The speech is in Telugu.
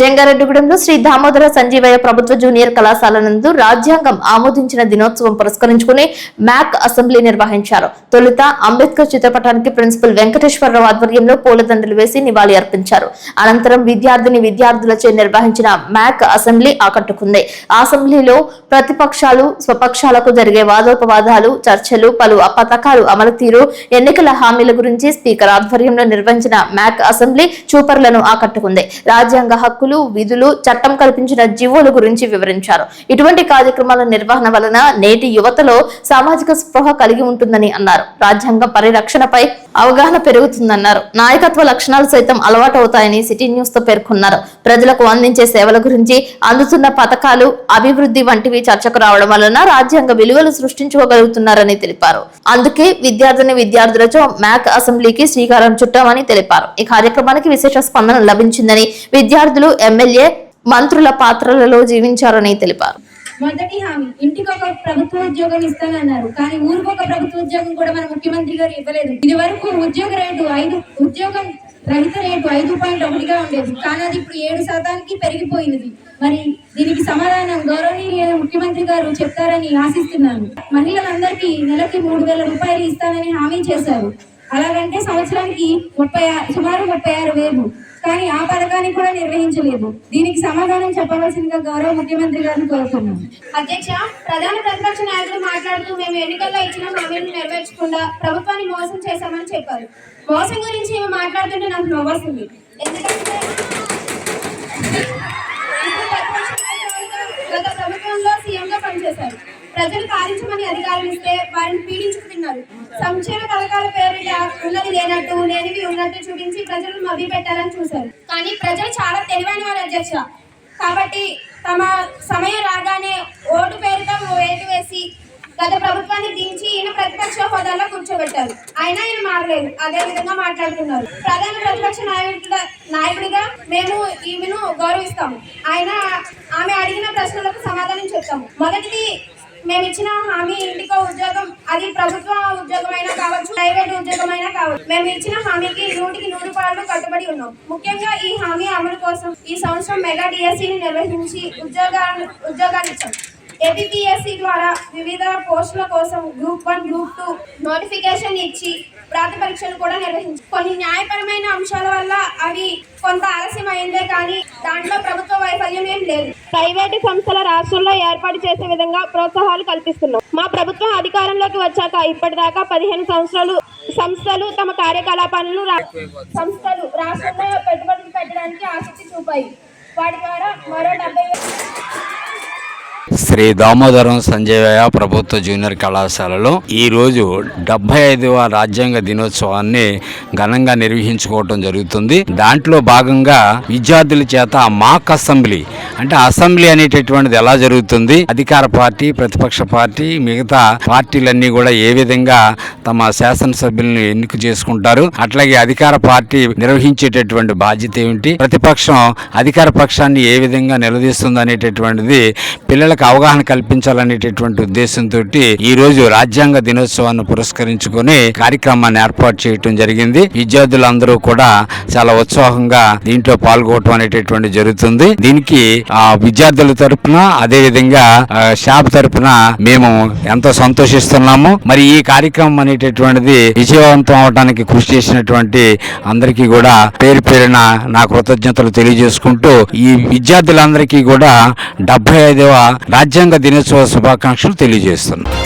జంగారెడ్డిగూడెంలో శ్రీ దామోదర సంజీవయ్య ప్రభుత్వ జూనియర్ కళాశాల నందు రాజ్యాంగం ఆమోదించిన దినోత్సవం పురస్కరించుకుని మ్యాక్ అసెంబ్లీ నిర్వహించారు. తొలుత అంబేద్కర్ చిత్రపటానికి ప్రిన్సిపల్ వెంకటేశ్వరరావు ఆధ్వర్యంలో పూలదండలు వేసి నివాళి అర్పించారు. అనంతరం విద్యార్థిని విద్యార్థులచే నిర్వహించిన మ్యాక్ అసెంబ్లీ ఆకట్టుకుంది. అసెంబ్లీలో ప్రతిపక్షాలు స్వపక్షాలకు జరిగే వాదోపవాదాలు చర్చలు పలు పథకాలు అమలు తీరు ఎన్నికల హామీల గురించి స్పీకర్ ఆధ్వర్యంలో నిర్వహించిన మ్యాక్ అసెంబ్లీ చూపర్లను ఆకట్టుకుంది. రాజ్యాంగ హక్కులు విధులు చట్టం కల్పించిన జీవోల గురించి వివరించారు. ఇటువంటి కార్యక్రమాల నిర్వహణ వలన నేటి యువతలో సామాజిక స్పృహ కలిగి ఉంటుందని అన్నారు. రాజ్యాంగ పరిరక్షణపై అవగాహన పెరుగుతుందన్నారు. నాయకత్వ లక్షణాలు సైతం అలవాటు అవుతాయని సిటీ న్యూస్తో పేర్కొన్నారు. ప్రజలకు అందించే సేవల గురించి అందుతున్న పథకాలు అభివృద్ధి వంటివి చర్చకు రావడం వలన రాజ్యాంగ విలువలు సృష్టించుకోగలుగుతున్నారని తెలిపారు. అందుకే విద్యార్థిని విద్యార్థులతో మ్యాక్ అసెంబ్లీకి శ్రీకారం చుట్టామని తెలిపారు. ఈ కార్యక్రమానికి విశేష స్పందన లభించిందని విద్యార్థులు ఎమ్మెల్యే మంత్రుల పాత్రలలో జీవించారని తెలిపారు. మొదటి హామీ ఇంటికి ఒక ప్రభుత్వ ఉద్యోగం ఇస్తానన్నారు. కానీ ఊరికి ఒక ప్రభుత్వ ఉద్యోగం కూడా మన ముఖ్యమంత్రి గారు ఇవ్వలేదు. ఇది వరకు ఉద్యోగ రేటు ఐదు ఉద్యోగం రహిత రేటు ఐదు పాయింట్ ఒకటిగా ఉండేది. కానీ అది ఇప్పుడు ఏడు శాతానికి పెరిగిపోయినది. మరి దీనికి సమాధానం గౌరవనీయ ముఖ్యమంత్రి గారు చెప్తారని ఆశిస్తున్నాను. మహిళలందరికీ నెలకి మూడు వేల రూపాయలు ఇస్తానని హామీ చేశారు. అలాగంటే సంవత్సరానికి ముప్పై ఆ- సుమారు ముప్పై ఆరు వేలు. కానీ ఆ పథకాన్ని కూడా నిర్వహించలేదు. దీనికి సమాధానం చెప్పవలసిందిగా గౌరవ ముఖ్యమంత్రి గారిని కోరుతున్నాం అధ్యక్ష ప్రధాన ప్రతిపక్ష నాయకులు మాట్లాడుతూ మేము ఎన్నికల్లో ఇచ్చిన హామీలను నెరవేర్చకుండా ప్రభుత్వాన్ని మోసం చేశామని చెప్పారు. మోసం గురించి మేము మాట్లాడుతుంటే నాకు నవ్వొస్తుంది. ఎందుకంటే గత ప్రభుత్వంలో సీఎంగా పనిచేశారు. ప్రజలు పాలించమని అధికారులు ఇస్తే వారిని పీడించుకున్నారు సంక్షేమ పథకాల పేరిట ఉన్నది లేనట్టు లేనివి ఉన్నట్టు చూపించి ప్రజలను మభ్య పెట్టాలని చూశారు. కానీ ప్రజలు చాలా తెలివైన వారు అధ్యక్ష. కాబట్టి తమ సమయం రాగానే ఓటు పేరుతో వేటు వేసి గత ప్రభుత్వాన్ని దించి ఈయన ప్రతిపక్ష హోదాలో కూర్చోబెట్టారు. అయినా ఈయన మారలేదు. అదే విధంగా మాట్లాడుతున్నారు. ప్రధాన ప్రతిపక్ష నాయకుడిగా నాయకుడిగా మేము ఈమెను గౌరవిస్తాము. ఆయన ఆమె అడిగిన ప్రశ్నలకు సమాధానం చెప్తాము. మొదటిది మేము ఇచ్చిన హామీ ఇంటికో ఉద్యోగం అది ప్రభుత్వ ఉద్యోగమైనా కావచ్చు ప్రైవేట్ ఉద్యోగమైనా కావచ్చు. మేము ఇచ్చిన హామీకి నూటికి నూరు పాలు కట్టుబడి ఉన్నాం. ముఖ్యంగా ఈ హామీ అమలు కోసం ఈ సంవత్సరం మెగా డిఎస్సిని నిర్వహించి ఉద్యోగాలు ఉద్యోగాలు ఇచ్చాం. ఏపీఎస్సి ద్వారా వివిధ పోస్టుల కోసం group one group two notification ఇచ్చి ప్రాత పరీక్షలు కూడా నిర్వహించి. కొన్ని న్యాయపరమైన అంశాల వల్ల అవి కొంత ఆలస్యం అయిందే కానీ దాంట్లో ప్రభుత్వ వైఫల్యం ఏం లేదు. ప్రైవేటు సంస్థల రాష్ట్రంలో ఏర్పాటు చేసే విధంగా ప్రోత్సాహాలు కల్పిస్తున్నాం. మా ప్రభుత్వం అధికారంలోకి వచ్చాక ఇప్పటిదాకా పదిహేను సంవత్సరాలు సంస్థలు తమ కార్యకలాపాలను రా- సంస్థలు రాష్ట్రంలో పెట్టుబడులు పెట్టడానికి ఆసక్తి చూపాయి. వాటి ద్వారా మరో డెబ్బై శ్రీ దామోదరం సంజయ్ ప్రభుత్వ జూనియర్ కళాశాలలో ఈరోజు డెబ్బై ఐదవ రాజ్యాంగ దినోత్సవాన్ని ఘనంగా నిర్వహించుకోవటం జరుగుతుంది. దాంట్లో భాగంగా విద్యార్థుల చేత మాక్ అసెంబ్లీ అంటే అసెంబ్లీ అనేటటువంటిది ఎలా జరుగుతుంది? అధికార పార్టీ ప్రతిపక్ష పార్టీ మిగతా పార్టీలన్నీ కూడా ఏ విధంగా తమ శాసనసభ్యులను ఎన్నిక చేసుకుంటారు? అట్లాగే అధికార పార్టీ నిర్వహించేటటువంటి బాధ్యత ఏమిటి? ప్రతిపక్షం అధికార పక్షాన్ని ఏ విధంగా నిలదీస్తుంది అనేటటువంటిది పిల్లలకు అవగాహన కల్పించాలనేటటువంటి ఉద్దేశంతో ఈ రోజు రాజ్యాంగ దినోత్సవాన్ని పురస్కరించుకొని కార్యక్రమాన్ని ఏర్పాటు చేయటం జరిగింది. విద్యార్థులందరూ కూడా చాలా ఉత్సాహంగా దీంట్లో పాల్గొనడం అనేటటువంటి జరుగుతుంది. దీనికి ఆ విద్యార్థుల తరపున అదే విధంగా షాప్ తరపున మేము ఎంతో సంతోషిస్తున్నాము. మరి ఈ కార్యక్రమం అనేటటువంటిది విజయవంతం అవడానికి కృషి చేసినటువంటి అందరికీ కూడా పేరు పేరున నా కృతజ్ఞతలు తెలియజేసుకుంటూ ఈ విద్యార్థులందరికీ కూడా డెబ్బై ఐదవ రాజ్యాంగ దినోత్సవ శుభాకాంక్షలు తెలియజేస్తున్నాను